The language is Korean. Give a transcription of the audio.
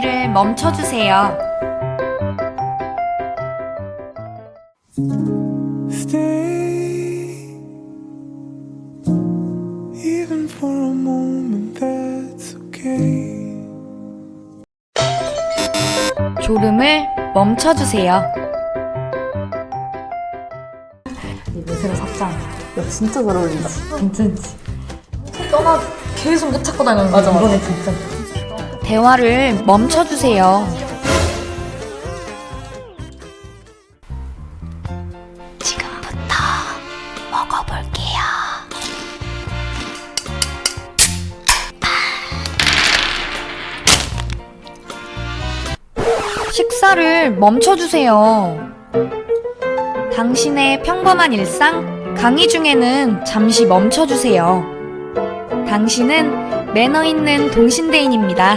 멈춰주세요. Stay, even for a moment, that's okay. 졸음을 멈춰주세요. 이 매세가 삭장. 야, 진짜 잘 어울린다. 괜찮지? 떠나 계속 못 찾고 다니는 거죠. 이번에 진짜. 대화를 멈춰주세요. 지금부터 먹어볼게요. 식사를 멈춰주세요. 당신의 평범한 일상, 강의 중에는 잠시 멈춰주세요. 당신은 매너 있는 동신대인입니다.